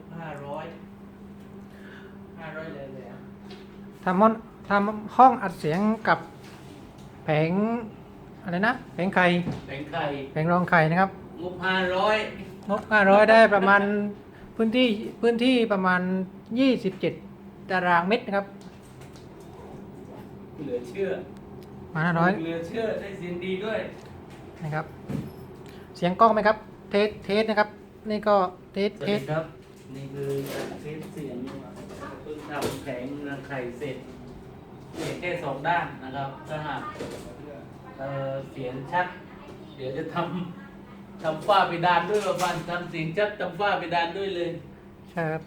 บห้าร้อยห้าร้อยเลยเลยอะทำห้องทำห้องอัดเสียงกับแผงอะไรนะแผงไข่แบงไข่แผงรองไข่นะครับงบห้าร้อยงบ500ได้ประมาณพื้นที่พื้นที่ประมาณ27ตารางเมตรนะครับ เหลือเชื่อมาห้าร้อยเหลือเชื่อได้เสียงดีด้วยนะครับ เสียงกล้องไหมครับ เทสเทสนะครับ นี่ก็เทสสวัสเทดีสครับ นี่คือการเทสเสียงเพิ่งทำแผงรังไข่เสร็จเสียงแค่สองด้านนะครับถ้าหากเอ่อเสียงชัด เดี๋ยวจะทำทำฝ้าเพดานด้วยว่าบ้านทำเสียงชัดทำฝ้าเพดานด้วยเลยใช่ครับ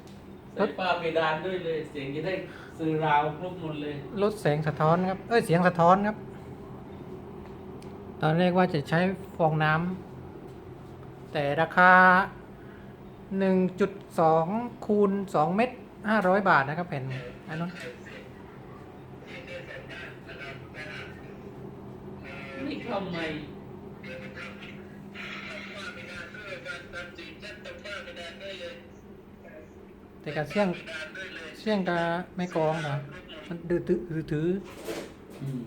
ใส่ฝ้าเพดานด้วยเลย เสียงจะได้สื่อราวครบหมดเลยลดแสงสะท้อนครับ เอ้ย เสียงสะท้อนครับ ตอนแรกว่าจะใช้ฟองน้ำแต่ราคา 1.2 คูณ 2 เม็ด500 บาทนะครับแผ่นอันนั้นนี่ทำไมแต่กับเสียงเสียงกับไม่กรองนะมันดื้อถือถือถืออืม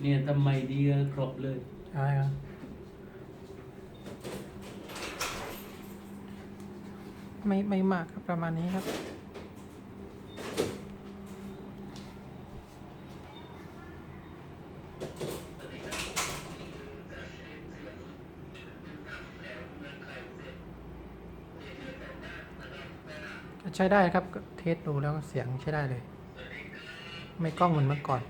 เนี่ยทำไมดีครบเลยใช่ครับ ไม่ไม่มากครับประมาณนี้ครับ ใช้ได้ครับเทสดูแล้วเสียงใช้ได้เลย ไม่กล้องเหมือนเมื่อก่อน